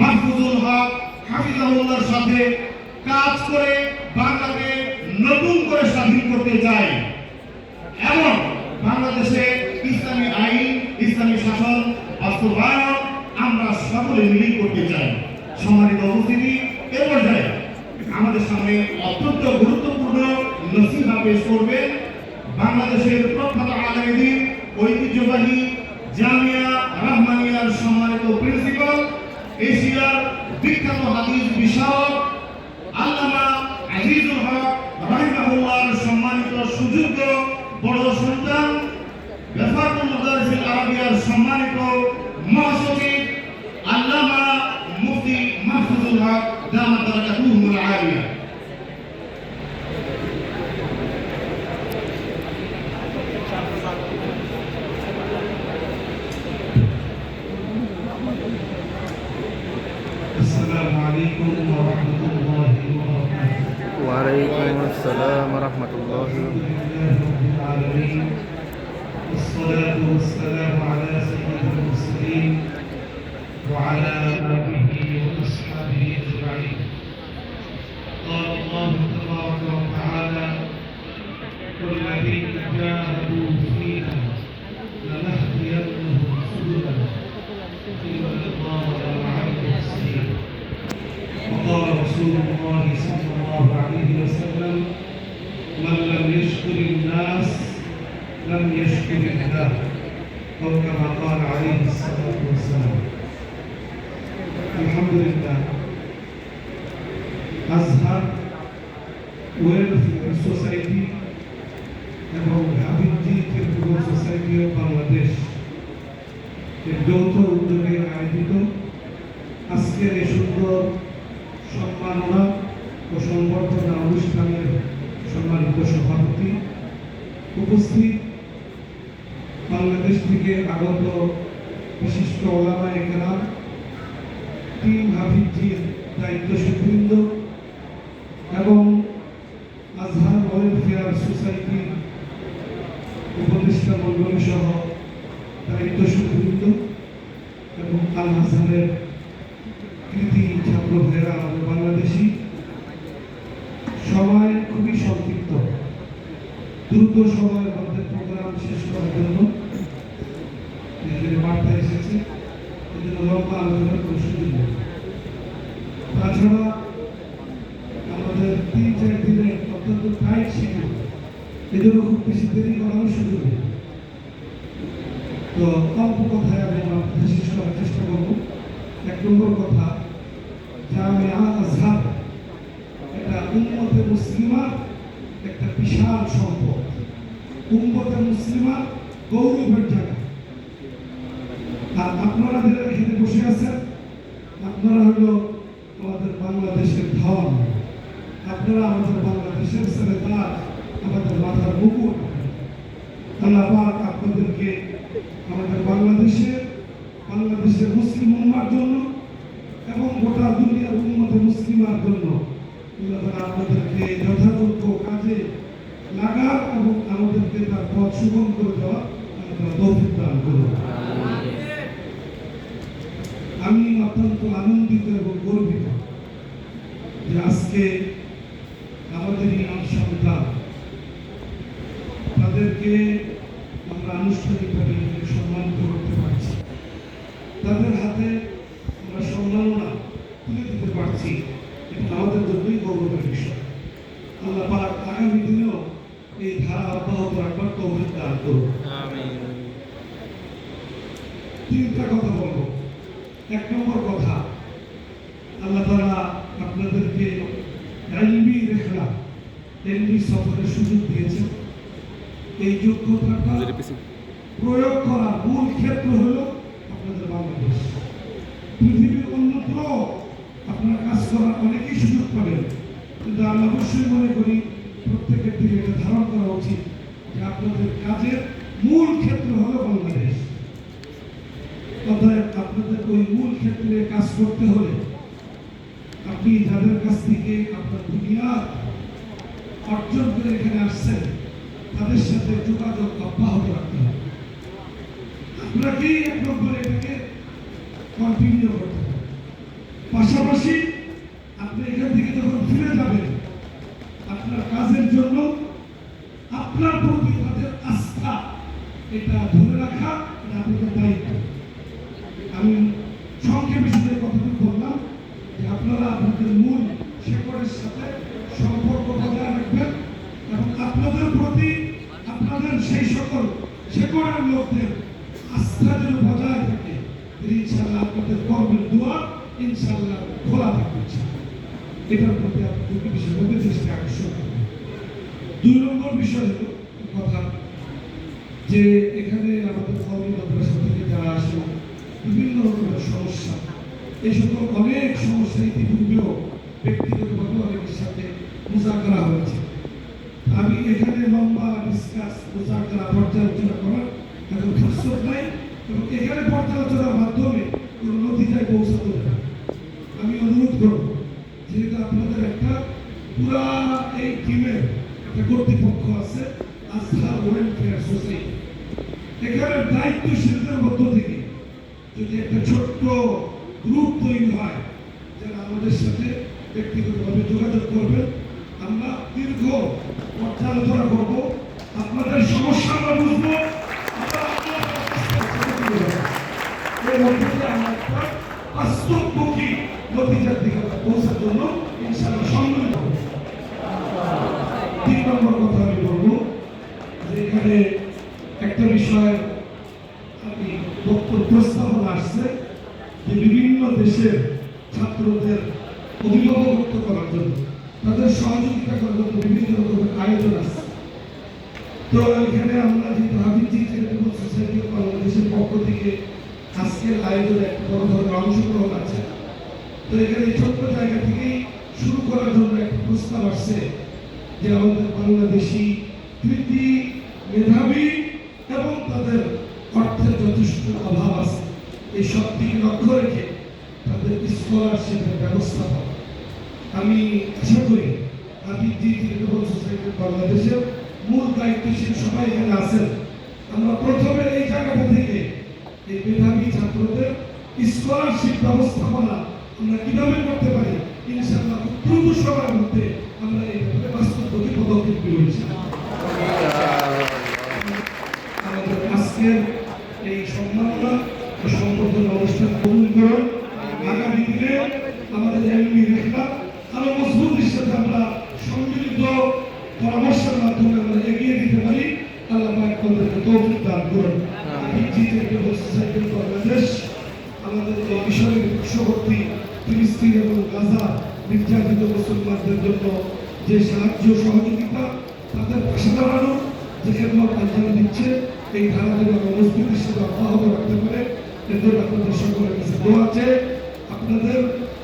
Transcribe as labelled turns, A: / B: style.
A: মাহফুজুল হক হাফিজাহুল্লাহর সাথে কাজ করে বাংলাকে নতুন করে স্বাধীন করতে চাই। এবং বাংলাদেশে ইসলামী আইন, ইসলামী শাসন বাস্তবায়ন আমরা সকলে মিলেই করতে চাই। সম্মানিত উপস্থিতি, এ পর্যায়ে আমাদের সামনে অত্যন্ত গুরুত্বপূর্ণ নসিহা পেশ করবেন বাংলাদেশের প্রখ্যাত আলমীদের ঐতিহ্যবাহী জামিয়া রহমানিয়ার সম্মানিত প্রিন্সিপাল এশিয়ার বিখ্যাত হাদিস বিষয়ক আল্লামা আজিজুল হক রাহিমাহুল্লাহর সম্মানিত সুযোগ্য বড় সন্তান বেফাতুল মুদারিসিল আরবিয়ার সম্মানিত মহাসচিব আল্লামা মুফতি মাহফুজুল হক দামাত বারাকাতুহুল আলিয়া।
B: وعليكم السلام ورحمة الله.
C: والصلاة والسلام على سيد المرسلين وعلى آله وأصحابه أجمعين. رسول الله صلى الله عليه وسلم من لم يشكر الناس لم يشكر الله أو كما قال عليه الصلاة والسلام الحمد لله أزهر ওয়েলফেয়ার সোসাইটি এবং হাবিবজি ত্রিপুরা সোসাইটি অফ বাংলাদেশ এর যৌথ উদ্যোগে আয়োজিত আজকের এই সুন্দর সম্মাননা ও সংবর্ধনা অনুষ্ঠানের সম্মানিত সভাপতি। উপস্থিত বাংলাদেশ থেকে আগত বিশিষ্ট ওলামা একরাম টিম হাফিজির দায়িত্বশীলবৃন্দ এবং আজহার ওয়েলফেয়ার সোসাইটির উপদেষ্টা মন্ডলী সহ দায়িত্বশীলবৃন্দ এবং আল হাসানের কৃতি আমাদের বাংলাদেশি সময় খুবই সংক্ষিপ্ত দ্রুত সময়ের মধ্যে প্রোগ্রাম শেষ করার জন্য বার্তা এসেছে। লম্বা আলোচনার কোনো সুযোগ তাছাড়া আমাদের তিন, চার দিনের অত্যন্ত টাইট শিডিউল এই জন্য খুব বেশি দেরি করার সুযোগ তো অল্প কথায় আমি আমার শেষ করার চেষ্টা করব। এক নম্বর কথা একটা বিশাল সম্পদ। আর আপনারা এখানে বসে আছেন, আপনারা হলো আমাদের বাংলাদেশের ধন। আপনারা আমাদের বাংলাদেশের আমাদের মাথার আপনাদেরকে আমাদের বাংলাদেশের বাংলাদেশের মুসলিম উম্মার জন্য এবং গোটা দুনিয়ার উন্মত মুসলিমার জন্য আপনাদেরকে যথাযোগ্য কাজে লাগার এবং আমাদেরকে তার পথ সুগম করে দেওয়া তৌফিক দান করুন। আমি অত্যন্ত আনন্দিত এবং গর্বিত যে আজকে আমাদের ইমাম সন্তান তাদেরকে আমরা আনুষ্ঠানিকভাবে সম্মানিত করতে পারছি। তাদের হাতে আমরা সম্মাননা তুলে দিতে পারছি এটা আমাদের জন্যই গৌরবের বিষয় আল্লাহ পাক আগামী দিনেও এই ধারা অব্যাহত রাখবার তৌফিক দান করুন। তিনটা কথা বলব। এক নম্বর কথা আল্লাহ তাআলা আপনাদেরকে এলবি রেখলা এলবি সফরের সুযোগ দিয়েছেন। এই যোগ্যতাটা প্রয়োগ করার মূল ক্ষেত্র হলো আপনাদের বাংলাদেশ। পৃথিবীর অন্যত্র আপনারা কাজ করার অনেকেই সুযোগ পাবেন। কিন্তু আমি অবশ্যই মনে করি প্রত্যেকের দিকে এটা ধারণ করা উচিত যে আপনাদের কাজের মূল ক্ষেত্র হলো বাংলাদেশ। অতএব আপনাদের ওই মূল ক্ষেত্রে কাজ করতে হলে আপনি যাদের কাছ থেকে আপনার দুনিয়া অর্জন করে এখানে আসছেন, তাদের সাথে যোগাযোগ অব্যাহত রাখতে হবে। আপনাকেই এক নম্বরে এটাকে কন্টিনিউ করতে হবে পাশাপাশি ধরে রাখা আপনাদের দায়িত্ব আমি সংক্ষেপে শুধু কথাটি বললাম যে আপনারা আপনাদের মূল শেকড়ের সাথে সম্পর্ক বজায় রাখবেন এবং আপনাদের প্রতি আপনাদের সেই সকল শেকড়ের লোকদের আস্থা যেন বজায় থাকে ইনশাল্লাহ আপনাদের কর্মের দোয়ার ইনশাল্লাহ খোলা থাকবে এটার প্রতি আপনাদেরকে বিশেষভাবে দৃষ্টি আকর্ষণ করবে। দুই নম্বর বিষয় কথা। যে এখানে আমাদের কর্মী মাদ্রাসা যারা আসে বিভিন্ন রকমের সমস্যা। এই সকল অনেক সমস্যা ইতিপূর্বেও ব্যক্তিগতভাবে অনেকের সাথে মোজাকরা হয়েছে। আমি এখানে লম্বা ডিসকাস মোজাকরা পর্যালোচনা করার এখন ফুরসত নাই এবং এখানে পর্যালোচনার মাধ্যমে কোনো নতিজায় পৌঁছাতে হবে আমি অনুরোধ করব, যেহেতু আপনাদের একটা পুরা এই টিমের একটা কর্তৃপক্ষ আছে আজহার ওয়েলফেয়ার সোসাইটি এখানে দায়িত্বশীলদের মধ্য থেকে যদি একটা ছোট্ট গ্রুপ তৈরি হয়, যারা আমাদের সাথে ব্যক্তিগতভাবে যোগাযোগ করবেন, আমরা দীর্ঘ পর্যালোচনা করব। আপনাদের সমস্যা আমরা বুঝব। বাস্তবমুখী নতিজার দিকে পৌঁছার জন্য ইনশাআল্লাহ সম্মিলিত। তিন নম্বর এখানে একটা বিষয় আমি বক্তব্য প্রস্তাবনা আসছে যে বিভিন্ন দেশের ছাত্রদের অভিভাবকত্ব করার জন্য, তাদের সহযোগিতা করার জন্য বিভিন্ন রকমের আয়োজন আছে। তো এখানে আমরা যেহেতু হাবিজি সোসাইটি বাংলাদেশের পক্ষ থেকে আজকের আয়োজনে একটা বড় ধরনের অংশগ্রহণ আছে। তো এখানে এই ছোট্ট জায়গা থেকেই শুরু করার জন্য একটা প্রস্তাব আসছে যে আমাদের বাংলাদেশি কৃতি, মেধাবী এবং তাদের অর্থের যথেষ্ট অভাব আছে। এই দিকে লক্ষ্য রেখে তাদের স্কলারশিপের ব্যবস্থা করা। আমি আশা করি বাংলাদেশের মূল দায়িত্বশীল সবাই এখানে আছেন, আমরা প্রথমে এই জায়গাটা থেকে এই মেধাবী ছাত্রদের স্কলারশিপ ব্যবস্থাপনা আমরা কীভাবে আমাদের এমনি রেখা আরও মজবুতির সাথে আমরা সম্মিলিত পরামর্শের মাধ্যমে আমরা এগিয়ে দিতে পারি। আল্লাহ পাক তৌফিক দান করুন। আমাদের এই অব্যাহত রাখতে পারে। সকলের কাছে আপনাদের